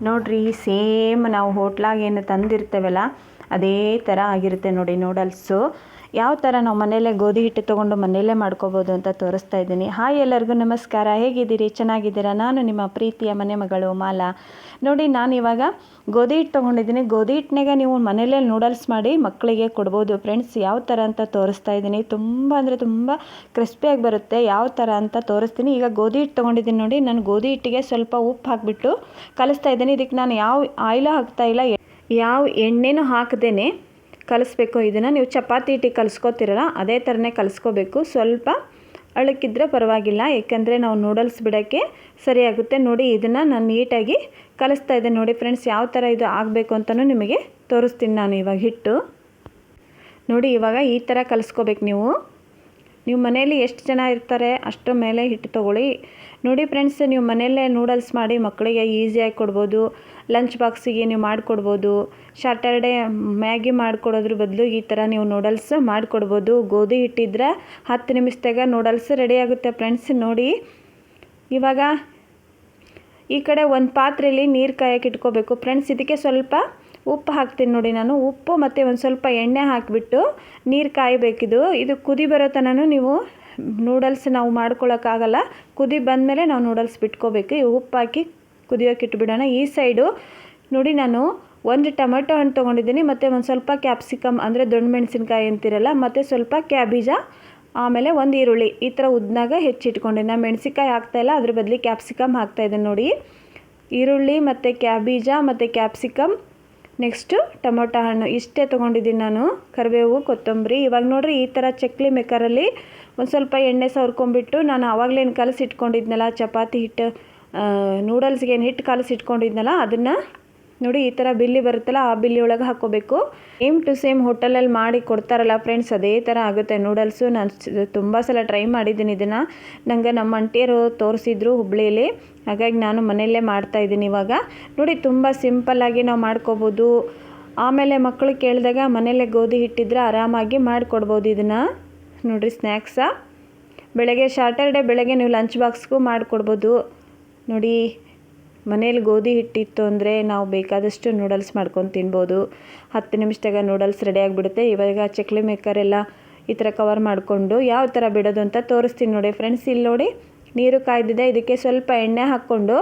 ನೋಡ್ರಿ ಸೇಮ್ ನಾವು ಹೋಟ್ಲಾಗ ಏನು ತಂದಿರ್ತೇವಲ್ಲ ಅದೇ ಥರ ಆಗಿರುತ್ತೆ ನೋಡಿ ನೂಡಲ್ಸು ಯಾವ ಥರ ನಾವು ಮನೆಯಲ್ಲೇ ಗೋಧಿ ಹಿಟ್ಟು ತೊಗೊಂಡು ಮನೆಯಲ್ಲೇ ಮಾಡ್ಕೋಬೋದು ಅಂತ ತೋರಿಸ್ತಾ ಇದ್ದೀನಿ. ಹಾಯ್ ಎಲ್ಲರಿಗೂ ನಮಸ್ಕಾರ. ಹೇಗಿದ್ದೀರಿ? ಚೆನ್ನಾಗಿದ್ದೀರಾ? ನಾನು ನಿಮ್ಮ ಪ್ರೀತಿಯ ಮನೆ ಮಗಳು ಮಾಲಾ. ನೋಡಿ, ನಾನು ಇವಾಗ ಗೋಧಿ ಹಿಟ್ಟು ತೊಗೊಂಡಿದ್ದೀನಿ. ಗೋಧಿ ಹಿಟ್ಟಿನಾಗ ನೀವು ಮನೆಯಲ್ಲೇ ನೂಡಲ್ಸ್ ಮಾಡಿ ಮಕ್ಕಳಿಗೆ ಕೊಡ್ಬೋದು. ಫ್ರೆಂಡ್ಸ್ ಯಾವ ಥರ ಅಂತ ತೋರಿಸ್ತಾ ಇದ್ದೀನಿ. ತುಂಬ ಅಂದರೆ ತುಂಬ ಕ್ರಿಸ್ಪಿಯಾಗಿ ಬರುತ್ತೆ. ಯಾವ ಥರ ಅಂತ ತೋರಿಸ್ತೀನಿ. ಈಗ ಗೋಧಿ ಹಿಟ್ಟು ತೊಗೊಂಡಿದ್ದೀನಿ ನೋಡಿ. ನಾನು ಗೋಧಿ ಹಿಟ್ಟಿಗೆ ಸ್ವಲ್ಪ ಉಪ್ಪು ಹಾಕಿಬಿಟ್ಟು ಕಲಿಸ್ತಾ ಇದ್ದೀನಿ. ಇದಕ್ಕೆ ನಾನು ಯಾವ ಆಯಿಲು ಹಾಕ್ತಾ ಇಲ್ಲ. ಯಾವ ಎಣ್ಣೆನೂ ಹಾಕದೇನೆ ಕಲಿಸ್ಬೇಕು, ಇದನ್ನು ನೀವು ಚಪಾತಿ ಹಿಟ್ಟು ಕಲಿಸ್ಕೋತಿರಲ್ಲ, ಅದೇ ಥರನೇ ಕಲಿಸ್ಕೋಬೇಕು. ಸ್ವಲ್ಪ ಅಳಕ್ಕಿದ್ರೆ ಪರವಾಗಿಲ್ಲ, ಏಕೆಂದರೆ ನಾವು ನೂಡಲ್ಸ್ ಬಿಡೋಕ್ಕೆ ಸರಿಯಾಗುತ್ತೆ. ನೋಡಿ, ಇದನ್ನು ನಾನು ನೀಟಾಗಿ ಕಲಿಸ್ತಾ ಇದ್ದೆ. ನೋಡಿ ಫ್ರೆಂಡ್ಸ್, ಯಾವ ಥರ ಇದು ಆಗಬೇಕು ಅಂತಲೂ ನಿಮಗೆ ತೋರಿಸ್ತೀನಿ ನಾನು ಇವಾಗ ಹಿಟ್ಟು. ನೋಡಿ, ಇವಾಗ ಈ ಥರ ಕಲಿಸ್ಕೋಬೇಕು ನೀವು. ನೀವು ಮನೆಯಲ್ಲಿ ಎಷ್ಟು ಜನ ಇರ್ತಾರೆ, ಅಷ್ಟರ ಮೇಲೆ ಹಿಟ್ಟು ತೊಗೊಳ್ಳಿ. ನೋಡಿ ಫ್ರೆಂಡ್ಸ್, ನೀವು ಮನೆಯಲ್ಲೇ ನೂಡಲ್ಸ್ ಮಾಡಿ ಮಕ್ಕಳಿಗೆ ಈಸಿಯಾಗಿ ಕೊಡ್ಬೋದು. ಲಂಚ್ ಬಾಕ್ಸಿಗೆ ನೀವು ಮಾಡಿಕೊಡ್ಬೋದು. ಸ್ಯಾಟರ್ಡೇ ಮ್ಯಾಗಿ ಮಾಡಿಕೊಡೋದ್ರ ಬದಲು ಈ ಥರ ನೀವು ನೂಡಲ್ಸ್ ಮಾಡಿಕೊಡ್ಬೋದು. ಗೋಧಿ ಹಿಟ್ಟಿದ್ರೆ ಹತ್ತು ನಿಮಿಷದಾಗ ನೂಡಲ್ಸ್ ರೆಡಿ ಆಗುತ್ತೆ ಫ್ರೆಂಡ್ಸ್ ನೋಡಿ. ಇವಾಗ ಈ ಕಡೆ ಒಂದು ಪಾತ್ರೆಯಲ್ಲಿ ನೀರು ಕಾಯಕ್ಕೆ ಇಟ್ಕೋಬೇಕು. ಫ್ರೆಂಡ್ಸ್ ಇದಕ್ಕೆ ಸ್ವಲ್ಪ ಉಪ್ಪು ಹಾಕ್ತೀನಿ ನೋಡಿ ನಾನು. ಉಪ್ಪು ಮತ್ತು ಒಂದು ಸ್ವಲ್ಪ ಎಣ್ಣೆ ಹಾಕಿಬಿಟ್ಟು ನೀರು ಕಾಯಬೇಕಿದು. ಇದು ಕುದಿ ಬರೋ ತನಕ ನೀವು ನೂಡಲ್ಸ್ ನಾವು ಮಾಡ್ಕೊಳ್ಳೋಕ್ಕಾಗಲ್ಲ ಕುದಿ ಬಂದಮೇಲೆ ನಾವು ನೂಡಲ್ಸ್ ಬಿಟ್ಕೋಬೇಕು. ಉಪ್ಪು ಹಾಕಿ ಕುದಿಯೋಕೆ ಇಟ್ಬಿಡೋಣ. ಈ ಸೈಡು ನೋಡಿ ನಾನು ಒಂದು ಟೊಮೆಟೊ ಹಣ್ಣು ತೊಗೊಂಡಿದ್ದೀನಿ, ಮತ್ತು ಒಂದು ಸ್ವಲ್ಪ ಕ್ಯಾಪ್ಸಿಕಮ್ ಅಂದರೆ ದೊಣ್ಣೆ ಮೆಣಸಿನ್ಕಾಯಿ ಅಂತಿರಲ್ಲ, ಮತ್ತು ಸ್ವಲ್ಪ ಕ್ಯಾಬೀಜ, ಆಮೇಲೆ ಒಂದು ಈರುಳ್ಳಿ. ಈ ಥರ ಉದ್ನಾಗ ಹೆಚ್ಚಿಟ್ಕೊಂಡೆ ನಾನು ಮೆಣಸಿನ್ಕಾಯಿ ಹಾಕ್ತಾಯಿಲ್ಲ ಅದ್ರ ಬದಲಿ ಕ್ಯಾಪ್ಸಿಕಮ್ ಹಾಕ್ತಾಯಿದ್ದೀನಿ ನೋಡಿ. ಈರುಳ್ಳಿ ಮತ್ತು ಕ್ಯಾಬೀಜ ಮತ್ತು ಕ್ಯಾಪ್ಸಿಕಮ್, ನೆಕ್ಸ್ಟು ಟೊಮೊಟೊ ಹಣ್ಣು. ಇಷ್ಟೇ ತೊಗೊಂಡಿದ್ದೀನಿ ನಾನು, ಕರಿಬೇವು, ಕೊತ್ತಂಬರಿ. ಇವಾಗ ನೋಡಿರಿ ಈ ಥರ ಚಕ್ಲಿ ಮೇಕರಲ್ಲಿ ಒಂದು ಸ್ವಲ್ಪ ಎಣ್ಣೆ ಸವರ್ಕೊಂಬಿಟ್ಟು ನಾನು ಆವಾಗಲೇನು ಕಲಸಿ ಇಟ್ಕೊಂಡಿದ್ನಲ್ಲ, ಚಪಾತಿ ಹಿಟ್ಟು ನೂಡಲ್ಸ್ಗೆ ಏನು ಹಿಟ್ಟು ಕಲಸಿ ಇಟ್ಕೊಂಡಿದ್ನಲ್ಲ, ಅದನ್ನು ನೋಡಿ ಈ ಥರ ಬಿಲ್ಲಿ ಬರುತ್ತಲ್ಲ, ಆ ಬಿಲ್ಲಿ ಒಳಗೆ ಹಾಕ್ಕೋಬೇಕು. ಸೇಮ್ ಟು ಸೇಮ್ ಹೋಟೆಲಲ್ಲಿ ಮಾಡಿ ಕೊಡ್ತಾರಲ್ಲ ಫ್ರೆಂಡ್ಸ್ ಅದೇ ಥರ ಆಗುತ್ತೆ ನೂಡಲ್ಸು ನಾನು ತುಂಬ ಸಲ ಟ್ರೈ ಮಾಡಿದ್ದೀನಿ ಇದನ್ನು. ನನಗೆ ನಮ್ಮ ಅಂಟಿಯರು ತೋರಿಸಿದ್ರು ಹುಬ್ಳಿಯಲ್ಲಿ ಹಾಗಾಗಿ ನಾನು ಮನೆಯಲ್ಲೇ ಮಾಡ್ತಾ ಇದ್ದೀನಿ ಇವಾಗ. ನೋಡಿ ತುಂಬ ಸಿಂಪಲ್ಲಾಗಿ ನಾವು ಮಾಡ್ಕೋಬೋದು. ಆಮೇಲೆ ಮಕ್ಕಳು ಕೇಳಿದಾಗ ಮನೆಯಲ್ಲೇ ಗೋಧಿ ಹಿಟ್ಟಿದ್ರೆ ಆರಾಮಾಗಿ ಮಾಡಿಕೊಡ್ಬೋದು ಇದನ್ನು. ನೋಡಿರಿ ಸ್ನ್ಯಾಕ್ಸ ಬೆಳಗ್ಗೆ ಸ್ಯಾಟರ್ಡೇ ಬೆಳಗ್ಗೆ ನೀವು ಲಂಚ್ ಬಾಕ್ಸ್ಗೂ ಮಾಡಿಕೊಡ್ಬೋದು. ನೋಡಿ ಮನೇಲಿ ಗೋಧಿ ಹಿಟ್ಟಿತ್ತು ಅಂದರೆ ನಾವು ಬೇಕಾದಷ್ಟು ನೂಡಲ್ಸ್ ಮಾಡ್ಕೊಂಡು ತಿನ್ಬೋದು. ಹತ್ತು ನಿಮಿಷದಾಗ ನೂಡಲ್ಸ್ ರೆಡಿ ಆಗಿಬಿಡುತ್ತೆ. ಇವಾಗ ಚಕ್ಲಿ ಮೇಕರೆಲ್ಲ ಈ ಥರ ಕವರ್ ಮಾಡಿಕೊಂಡು ಯಾವ ಥರ ಬಿಡೋದು ಅಂತ ತೋರಿಸ್ತೀನಿ ನೋಡಿ ಫ್ರೆಂಡ್ಸ್ ಇಲ್ಲಿ ನೋಡಿ ನೀರು ಕಾಯ್ದಿದೆ. ಇದಕ್ಕೆ ಸ್ವಲ್ಪ ಎಣ್ಣೆ ಹಾಕ್ಕೊಂಡು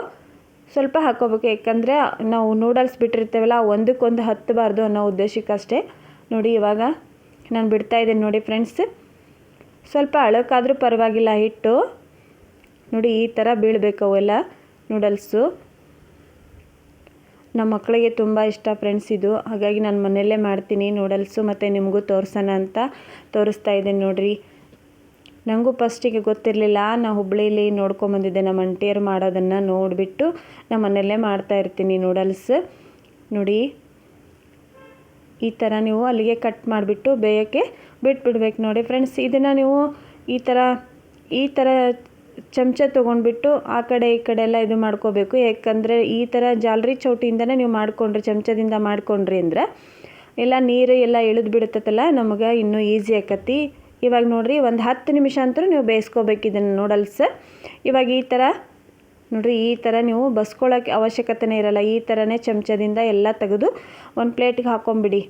ಸ್ವಲ್ಪ ಹಾಕ್ಕೋಬೇಕು. ಯಾಕಂದರೆ ನಾವು ನೂಡಲ್ಸ್ ಬಿಟ್ಟಿರ್ತೇವಲ್ಲ, ಒಂದಕ್ಕೊಂದು ಹತ್ತಬಾರ್ದು ಅನ್ನೋ ಉದ್ದೇಶಕ್ಕಷ್ಟೇ. ನೋಡಿ ಇವಾಗ ನಾನು ಬಿಡ್ತಾಯಿದ್ದೀನಿ ನೋಡಿ ಫ್ರೆಂಡ್ಸ್ ಸ್ವಲ್ಪ ಅಳಕಾದರೂ ಪರವಾಗಿಲ್ಲ ಹಿಟ್ಟು. ನೋಡಿ ಈ ಥರ ಬೀಳಬೇಕು ಅವೆಲ್ಲ ನೂಡಲ್ಸು. ನಮ್ಮ ಮಕ್ಕಳಿಗೆ ತುಂಬ ಇಷ್ಟ ಫ್ರೆಂಡ್ಸ್ ಇದು. ಹಾಗಾಗಿ ನಾನು ಮನೆಯಲ್ಲೇ ಮಾಡ್ತೀನಿ ನೂಡಲ್ಸು ಮತ್ತು ನಿಮಗೂ ತೋರಿಸೋಣ ಅಂತ ತೋರಿಸ್ತಾ ಇದ್ದೀನಿ ನೋಡಿರಿ. ನನಗೂ ಫಸ್ಟಿಗೆ ಗೊತ್ತಿರಲಿಲ್ಲ. ನಾ ಹುಬ್ಳಿಲಿ ನೋಡ್ಕೊಂಬಂದಿದ್ದೆ ನಮ್ಮ ಅಂಟಿಯರು ಮಾಡೋದನ್ನು ನೋಡಿಬಿಟ್ಟು ನಮ್ಮ ಮನೆಯಲ್ಲೇ ಮಾಡ್ತಾ ಇರ್ತೀನಿ ನೂಡಲ್ಸ್. ನೋಡಿ, ಈ ಥರ ನೀವು ಅಲ್ಲಿಗೆ ಕಟ್ ಮಾಡಿಬಿಟ್ಟು ಬೇಯೋಕ್ಕೆ ಬಿಟ್ಬಿಡ್ಬೇಕು ನೋಡಿ ಫ್ರೆಂಡ್ಸ್. ಇದನ್ನು ನೀವು ಈ ಥರ ಈ ಥರ ಚಮಚ ತೊಗೊಂಡ್ಬಿಟ್ಟು ಆ ಕಡೆ ಈ ಕಡೆ ಎಲ್ಲ ಇದು ಮಾಡ್ಕೋಬೇಕು. ಯಾಕಂದರೆ ಈ ಥರ ಜಾಲರಿ ಚೌಟಿಯಿಂದನೇ ನೀವು ಮಾಡಿಕೊಂಡ್ರಿ, ಚಮಚದಿಂದ ಮಾಡಿಕೊಂಡ್ರಿ ಅಂದ್ರೆ ಎಲ್ಲ ನೀರು ಎಲ್ಲ ಇಳಿದು ಬಿಡುತ್ತಲ್ಲ ನಮಗೆ ಇನ್ನೂ ಈಸಿ ಆಕತಿ. ಇವಾಗ ನೋಡಿರಿ, ಒಂದು ಹತ್ತು ನಿಮಿಷ ಅಂತೂ ನೀವು ಬೇಯಿಸ್ಕೋಬೇಕು ಇದನ್ನು ನೂಡಲ್ಸ್ ಇವಾಗ ಈ ಥರ ನೋಡಿರಿ, ಈ ಥರ ನೀವು ಬಸ್ಕೊಳ್ಳೋಕ್ಕೆ ಅವಶ್ಯಕತೆನೇ ಇರಲ್ಲ. ಈ ಥರನೇ ಚಮಚದಿಂದ ಎಲ್ಲ ತೆಗೆದು ಒಂದು ಪ್ಲೇಟಿಗೆ ಹಾಕೊಂಬಿಡಿ.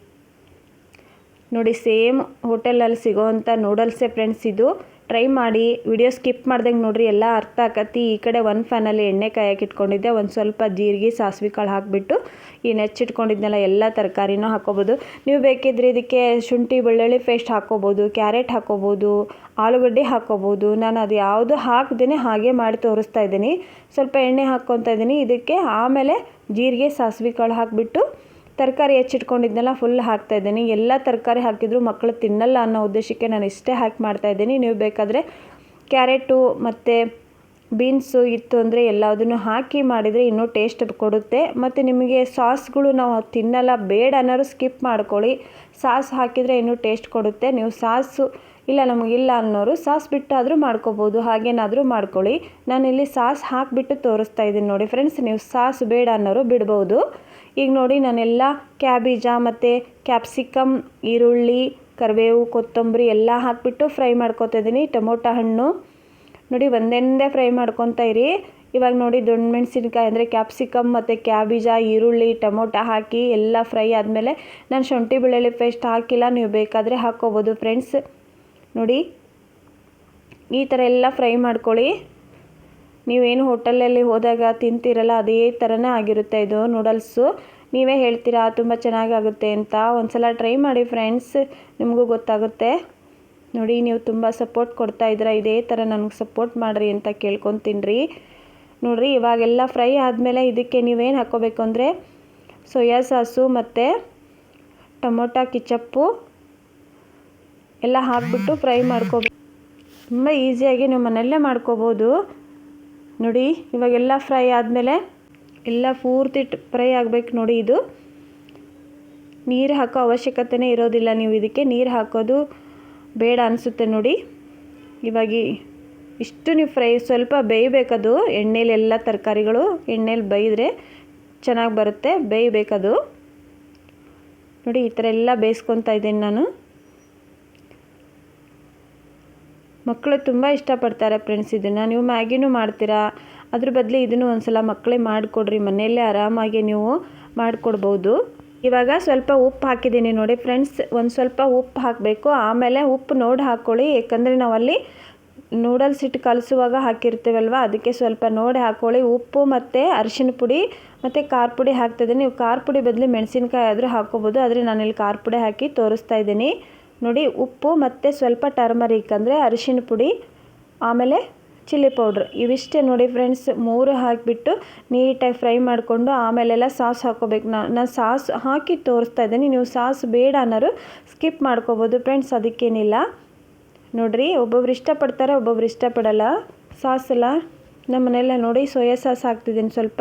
ನೋಡಿ, ಸೇಮ್ ಹೋಟೆಲಲ್ಲಿ ಸಿಗೋವಂಥ ನೂಡಲ್ಸೇ ಫ್ರೆಂಡ್ಸ್ ಇದು ಟ್ರೈ ಮಾಡಿ ವಿಡಿಯೋ ಸ್ಕಿಪ್ ಮಾಡ್ದಂಗೆ ನೋಡಿರಿ, ಎಲ್ಲ ಅರ್ಥ ಆಕತಿ. ಈ ಕಡೆ ಒಂದು ಫ್ಯಾನಲ್ಲಿ ಎಣ್ಣೆ ಕಾಯಕ್ಕೆ ಇಟ್ಕೊಂಡಿದ್ದೆ, ಒಂದು ಸ್ವಲ್ಪ ಜೀರಿಗೆ, ಸಾಸಿವೆ ಕಾಳು ಹಾಕಿಬಿಟ್ಟು ಈ ನೆಚ್ಚಿಟ್ಕೊಂಡಿದ್ನೆಲ್ಲ ಎಲ್ಲ ತರಕಾರಿನೂ ಹಾಕೋಬೋದು. ನೀವು ಬೇಕಿದ್ರೆ ಇದಕ್ಕೆ ಶುಂಠಿ, ಬೆಳ್ಳುಳ್ಳಿ ಪೇಸ್ಟ್ ಹಾಕೋಬೋದು ಕ್ಯಾರೆಟ್ ಹಾಕೋಬೋದು, ಆಲೂಗಡ್ಡೆ ಹಾಕೋಬೋದು. ನಾನು ಅದು ಯಾವುದು ಹಾಕ್ದೇ ಹಾಗೆ ಮಾಡಿ ತೋರಿಸ್ತಾ ಇದ್ದೀನಿ. ಸ್ವಲ್ಪ ಎಣ್ಣೆ ಹಾಕ್ಕೊತಾ ಇದ್ದೀನಿ. ಇದಕ್ಕೆ ಆಮೇಲೆ ಜೀರಿಗೆ, ಸಾಸಿವೆ ಕಾಳು ಹಾಕಿಬಿಟ್ಟು ತರಕಾರಿ ಹೆಚ್ಚಿಟ್ಕೊಂಡಿದ್ನೆಲ್ಲ ಫುಲ್ ಹಾಕ್ತಾಯಿದ್ದೀನಿ ಎಲ್ಲ ತರಕಾರಿ ಹಾಕಿದರೂ ಮಕ್ಕಳು ತಿನ್ನಲ್ಲ ಅನ್ನೋ ಉದ್ದೇಶಕ್ಕೆ ನಾನು ಇಷ್ಟೇ ಹಾಕಿ ಮಾಡ್ತಾಯಿದ್ದೀನಿ ನೀವು ಬೇಕಾದರೆ ಕ್ಯಾರೆಟು ಮತ್ತು ಬೀನ್ಸು ಇತ್ತು ಅಂದರೆ ಎಲ್ಲದನ್ನು ಹಾಕಿ ಮಾಡಿದರೆ ಇನ್ನೂ ಟೇಸ್ಟ್ ಕೊಡುತ್ತೆ. ಮತ್ತು ನಿಮಗೆ ಸಾಸ್ಗಳು ನಾವು ತಿನ್ನಲ್ಲ, ಬೇಡ ಅನ್ನೋರು ಸ್ಕಿಪ್ ಮಾಡ್ಕೊಳ್ಳಿ. ಸಾಸ್ ಹಾಕಿದರೆ ಇನ್ನೂ ಟೇಸ್ಟ್ ಕೊಡುತ್ತೆ. ನೀವು ಸಾಸು ಇಲ್ಲ ನಮಗಿಲ್ಲ ಅನ್ನೋರು ಸಾಸ್ ಬಿಟ್ಟಾದರೂ ಮಾಡ್ಕೋಬೋದು, ಹಾಗೇನಾದರೂ ಮಾಡ್ಕೊಳ್ಳಿ. ನಾನಿಲ್ಲಿ ಸಾಸ್ ಹಾಕಿಬಿಟ್ಟು ತೋರಿಸ್ತಾ ಇದ್ದೀನಿ ನೋಡಿ ಫ್ರೆಂಡ್ಸ್ ನೀವು ಸಾಸ್ ಬೇಡ ಅನ್ನೋರು ಬಿಡ್ಬೋದು. ಈಗ ನೋಡಿ ನಾನೆಲ್ಲ ಕ್ಯಾಬೀಜ ಮತ್ತು ಕ್ಯಾಪ್ಸಿಕಮ್, ಈರುಳ್ಳಿ, ಕರಿಬೇವು, ಕೊತ್ತಂಬರಿ ಎಲ್ಲ ಹಾಕಿಬಿಟ್ಟು ಫ್ರೈ ಮಾಡ್ಕೋತಿದ್ದೀನಿ ಟೊಮೊಟೊ ಹಣ್ಣು. ನೋಡಿ, ಒಂದೊಂದೇ ಫ್ರೈ ಮಾಡ್ಕೊತಾ ಇರಿ. ಇವಾಗ ನೋಡಿ ದೊಣ್ಣ ಮೆಣಸಿನ್ಕಾಯಿ ಅಂದರೆ ಕ್ಯಾಪ್ಸಿಕಮ್ ಮತ್ತು ಕ್ಯಾಬೇಜ, ಈರುಳ್ಳಿ, ಟೊಮೊಟೊ ಹಾಕಿ ಎಲ್ಲ ಫ್ರೈ ಆದಮೇಲೆ ನಾನು ಶುಂಠಿ ಬೆಳ್ಳುಳ್ಳಿ ಪೇಸ್ಟ್ ಹಾಕಿಲ್ಲ, ನೀವು ಬೇಕಾದರೆ ಹಾಕ್ಕೋಬೋದು ಫ್ರೆಂಡ್ಸ್. ನೋಡಿ, ಈ ಥರ ಎಲ್ಲ ಫ್ರೈ ಮಾಡ್ಕೊಳ್ಳಿ. ನೀವೇನು ಹೋಟೆಲಲ್ಲಿ ಹೋದಾಗ ತಿಂತೀರಲ್ಲ ಅದೇ ಥರನೇ ಆಗಿರುತ್ತೆ ಇದು ನೂಡಲ್ಸು. ನೀವೇ ಹೇಳ್ತೀರಾ ತುಂಬ ಚೆನ್ನಾಗಾಗುತ್ತೆ ಅಂತ. ಒಂದು ಸಲ ಟ್ರೈ ಮಾಡಿ ಫ್ರೆಂಡ್ಸ್, ನಿಮಗೂ ಗೊತ್ತಾಗುತ್ತೆ. ನೋಡಿ, ನೀವು ತುಂಬ ಸಪೋರ್ಟ್ ಕೊಡ್ತಾ ಇದ್ದೀರಾ, ಇದೇ ಥರ ನನಗೆ ಸಪೋರ್ಟ್ ಮಾಡಿರಿ ಅಂತ ಕೇಳ್ಕೊತೀನಿ ನೋಡಿರಿ, ಇವಾಗೆಲ್ಲ ಫ್ರೈ ಆದಮೇಲೆ ಇದಕ್ಕೆ ನೀವೇನು ಹಾಕ್ಕೋಬೇಕು ಅಂದರೆ ಸೋಯಾ ಸಾಸು ಮತ್ತು ಟೊಮೊಟೊ, ಕಿಚಪ್ಪು ಎಲ್ಲ ಹಾಕ್ಬಿಟ್ಟು ಫ್ರೈ ಮಾಡ್ಕೋಬೇಕು ತುಂಬ ಈಸಿಯಾಗಿ ನೀವು ಮನೆಯಲ್ಲೇ ಮಾಡ್ಕೋಬೋದು. ನೋಡಿ, ಇವಾಗೆಲ್ಲ ಫ್ರೈ ಆದಮೇಲೆ ಎಲ್ಲ ಪೂರ್ತಿ ಫ್ರೈ ಆಗಬೇಕು ನೋಡಿ ಇದು. ನೀರು ಹಾಕೋ ಅವಶ್ಯಕತೆನೇ ಇರೋದಿಲ್ಲ ನೀವು ಇದಕ್ಕೆ. ನೀರು ಹಾಕೋದು ಬೇಡ ಅನಿಸುತ್ತೆ ನೋಡಿ. ಇವಾಗ ಇಷ್ಟು ನೀವು ಫ್ರೈ ಸ್ವಲ್ಪ ಬೇಯಬೇಕದು. ಎಣ್ಣೆಲಿ ಎಲ್ಲ ತರಕಾರಿಗಳು, ಎಣ್ಣೆಲಿ ಬೇಯಿದ್ರೆ ಚೆನ್ನಾಗಿ ಬರುತ್ತೆ, ಬೇಯಬೇಕದು. ನೋಡಿ, ಈ ಥರ ಎಲ್ಲ ಬೇಯಿಸ್ಕೊತಾ ಇದ್ದೀನಿ ನಾನು. ಮಕ್ಕಳು ತುಂಬ ಇಷ್ಟಪಡ್ತಾರೆ ಫ್ರೆಂಡ್ಸ್ ಇದನ್ನು. ನೀವು ಮ್ಯಾಗಿನೂ ಮಾಡ್ತೀರಾ? ಅದ್ರ ಬದಲು ಇದನ್ನು ಒಂದು ಸಲ ಮಕ್ಕಳೇ ಮಾಡಿಕೊಡ್ರಿ. ಮನೆಯಲ್ಲೇ ಆರಾಮಾಗಿ ನೀವು ಮಾಡಿಕೊಡ್ಬೋದು. ಇವಾಗ ಸ್ವಲ್ಪ ಉಪ್ಪು ಹಾಕಿದ್ದೀನಿ ನೋಡಿ ಫ್ರೆಂಡ್ಸ್ ಒಂದು ಸ್ವಲ್ಪ ಉಪ್ಪು ಹಾಕಬೇಕು. ಆಮೇಲೆ ಉಪ್ಪು ನೋಡಿ ಹಾಕ್ಕೊಳ್ಳಿ ಏಕೆಂದರೆ ನಾವಲ್ಲಿ ನೂಡಲ್ಸ್ ಇಟ್ಟು ಕಲಸುವಾಗ ಹಾಕಿರ್ತೀವಲ್ವ? ಅದಕ್ಕೆ ಸ್ವಲ್ಪ ನೋಡಿ ಹಾಕ್ಕೊಳ್ಳಿ ಉಪ್ಪು ಮತ್ತು ಅರಿಶಿನ ಪುಡಿ ಮತ್ತು ಖಾರ ಪುಡಿ ಹಾಕ್ತಿದ್ದೀನಿ ನೀವು ಖಾರ ಪುಡಿ ಬದಲು ಮೆಣಸಿನ್ಕಾಯಿ ಆದರೂ ಹಾಕ್ಕೋಬೋದು. ಆದರೆ ನಾನಿಲ್ಲಿ ಖಾರ ಪುಡಿ ಹಾಕಿ ತೋರಿಸ್ತಾ ಇದ್ದೀನಿ. ನೋಡಿ ಉಪ್ಪು ಮತ್ತು ಸ್ವಲ್ಪ ಟರ್ಮರಿಕ್ ಅಂದರೆ ಅರಿಶಿನ ಪುಡಿ, ಆಮೇಲೆ ಚಿಲ್ಲಿ ಪೌಡ್ರ್. ಇವಿಷ್ಟೇ ನೋಡಿ ಫ್ರೆಂಡ್ಸ್, ಮೂರು ಹಾಕಿಬಿಟ್ಟು ನೀಟಾಗಿ ಫ್ರೈ ಮಾಡಿಕೊಂಡು ಆಮೇಲೆಲ್ಲ ಸಾಸ್ ಹಾಕೋಬೇಕು. ನಾನು ಸಾಸ್ ಹಾಕಿ ತೋರಿಸ್ತಾ ಇದ್ದೀನಿ. ನೀವು ಸಾಸ್ ಬೇಡ ಅನ್ನೋರು ಸ್ಕಿಪ್ ಮಾಡ್ಕೋಬೋದು ಫ್ರೆಂಡ್ಸ್, ಅದಕ್ಕೇನಿಲ್ಲ. ನೋಡಿರಿ, ಒಬ್ಬೊಬ್ರು ಇಷ್ಟಪಡ್ತಾರೆ, ಒಬ್ಬೊಬ್ರು ಇಷ್ಟಪಡಲ್ಲ. ಸಾಸ್ ಎಲ್ಲ ನಮ್ಮ ಮನೆಯಲ್ಲ ನೋಡಿ ಸೋಯಾ ಸಾಸ್ ಹಾಕ್ತಿದ್ದೀನಿ ಸ್ವಲ್ಪ.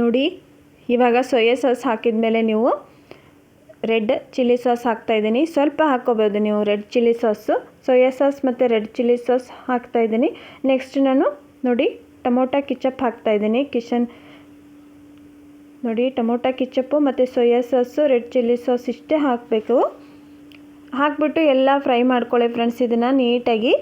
ನೋಡಿ, ಇವಾಗ ಸೋಯಾ ಸಾಸ್ ಹಾಕಿದ ಮೇಲೆ ನೀವು ರೆಡ್ ಚಿಲ್ಲಿ ಸಾಸ್ ಹಾಕ್ತಾಯಿದ್ದೀನಿ ಸ್ವಲ್ಪ ಹಾಕ್ಕೋಬೋದು ನೀವು red chilli sauce, soya sauce ಮತ್ತು ರೆಡ್ ಚಿಲ್ಲಿ ಸಾಸ್ ಹಾಕ್ತಾಯಿದ್ದೀನಿ ನೆಕ್ಸ್ಟ್ ನಾನು ನೋಡಿ ಟೊಮೊಟೊ ಕಿಚಪ್ ಹಾಕ್ತಾಯಿದ್ದೀನಿ ಕಿಶನ್ ನೋಡಿ ಟೊಮೊಟೊ ಕಿಚಪ್ಪು ಮತ್ತು soya sauce, red chilli sauce ಇಷ್ಟೇ ಹಾಕಬೇಕು. ಹಾಕ್ಬಿಟ್ಟು ಎಲ್ಲ ಫ್ರೈ ಮಾಡ್ಕೊಳ್ಳಿ ಫ್ರೆಂಡ್ಸ್ ಇದನ್ನು ನೀಟಾಗಿ.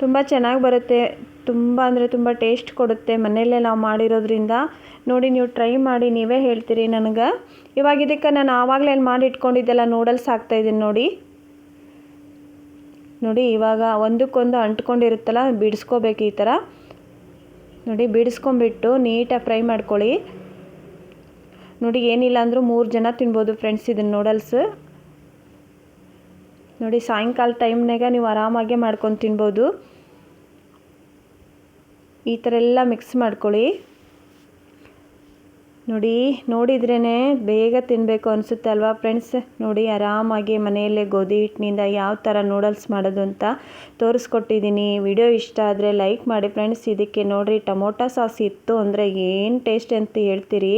ತುಂಬ ಚೆನ್ನಾಗಿ ಬರುತ್ತೆ. ತುಂಬ ಅಂದರೆ ತುಂಬ ಟೇಸ್ಟ್ ಕೊಡುತ್ತೆ ಮನೆಯಲ್ಲೇ ನಾವು ಮಾಡಿರೋದ್ರಿಂದ. ನೋಡಿ, ನೀವು ಟ್ರೈ ಮಾಡಿ, ನೀವೇ ಹೇಳ್ತೀರಿ ನನಗೆ. ಇವಾಗ ಇದಕ್ಕೆ ನಾನು ಆವಾಗಲೇ ಮಾಡಿ ಇಟ್ಕೊಂಡಿದ್ದೆಲ್ಲ ನೂಡಲ್ಸ್ ಹಾಕ್ತಾಯಿದ್ದೀನಿ ನೋಡಿ. ನೋಡಿ, ಇವಾಗ ಒಂದಕ್ಕೊಂದು ಅಂಟ್ಕೊಂಡಿರುತ್ತಲ್ಲ, ಬಿಡಿಸ್ಕೋಬೇಕು ಈ ಥರ ನೋಡಿ ಬಿಡಿಸ್ಕೊಂಬಿಟ್ಟು ನೀಟಾಗಿ ಫ್ರೈ ಮಾಡ್ಕೊಳ್ಳಿ. ನೋಡಿ, ಏನಿಲ್ಲ ಅಂದರೂ ಮೂರು ಜನ ತಿನ್ಬೋದು ಫ್ರೆಂಡ್ಸ್ ಇದನ್ನು ನೂಡಲ್ಸ್ ನೋಡಿ, ಸಾಯಂಕಾಲ ಟೈಮ್ನಾಗ ನೀವು ಆರಾಮಾಗೆ ಮಾಡ್ಕೊಂಡು ತಿನ್ಬೋದು. ಈ ಥರ ಎಲ್ಲ ಮಿಕ್ಸ್ ಮಾಡ್ಕೊಳ್ಳಿ. ನೋಡಿ ನೋಡಿದ್ರೇ ಬೇಗ ತಿನ್ನಬೇಕು ಅನಿಸುತ್ತೆ ಅಲ್ವಾ ಫ್ರೆಂಡ್ಸ್ ನೋಡಿ, ಆರಾಮಾಗಿ ಮನೆಯಲ್ಲೇ ಗೋಧಿ ಹಿಟ್ಟಿನಿಂದ ಯಾವ ಥರ ನೂಡಲ್ಸ್ ಮಾಡೋದು ಅಂತ ತೋರಿಸ್ಕೊಟ್ಟಿದ್ದೀನಿ ವಿಡಿಯೋ ಇಷ್ಟ ಆದರೆ ಲೈಕ್ ಮಾಡಿ ಫ್ರೆಂಡ್ಸ್ ಇದಕ್ಕೆ ನೋಡಿರಿ, ಟೊಮೊಟೊ ಸಾಸ್ ಇತ್ತು ಅಂದರೆ ಏನು ಟೇಸ್ಟ್ ಅಂತ ಹೇಳ್ತೀರಿ?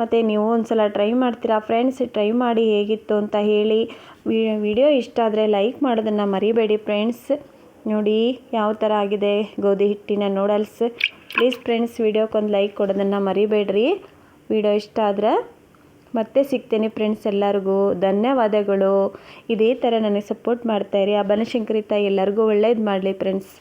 ಮತ್ತು ನೀವು ಒಂದು ಸಲ ಟ್ರೈ ಮಾಡ್ತೀರಾ ಫ್ರೆಂಡ್ಸ್ ಟ್ರೈ ಮಾಡಿ ಹೇಗಿತ್ತು ಅಂತ ಹೇಳಿ. ವಿಡಿಯೋ ಇಷ್ಟ ಆದರೆ ಲೈಕ್ ಮಾಡೋದನ್ನು ಮರಿಬೇಡಿ ಫ್ರೆಂಡ್ಸ್ ನೋಡಿ, ಯಾವ ಥರ ಆಗಿದೆ ಗೋಧಿ ಹಿಟ್ಟಿನ ನೂಡಲ್ಸ್ ಪ್ಲೀಸ್ ಫ್ರೆಂಡ್ಸ್ ವಿಡಿಯೋಕ್ಕೊಂದು ಲೈಕ್ ಕೊಡೋದನ್ನು ಮರಿಬೇಡ್ರಿ. ವಿಡಿಯೋ ಇಷ್ಟ ಆದರೆ ಮತ್ತೆ ಸಿಗ್ತೇನೆ ಫ್ರೆಂಡ್ಸ್ ಎಲ್ಲರಿಗೂ. ಧನ್ಯವಾದಗಳು. ಇದೇ ಥರ ನನಗೆ ಸಪೋರ್ಟ್ ಮಾಡ್ತಾಯಿರಿ ಆ ಬನಶಂಕರಿ ತಾಯಿ ಎಲ್ಲರಿಗೂ ಒಳ್ಳೇದು ಮಾಡಲಿ ಫ್ರೆಂಡ್ಸ್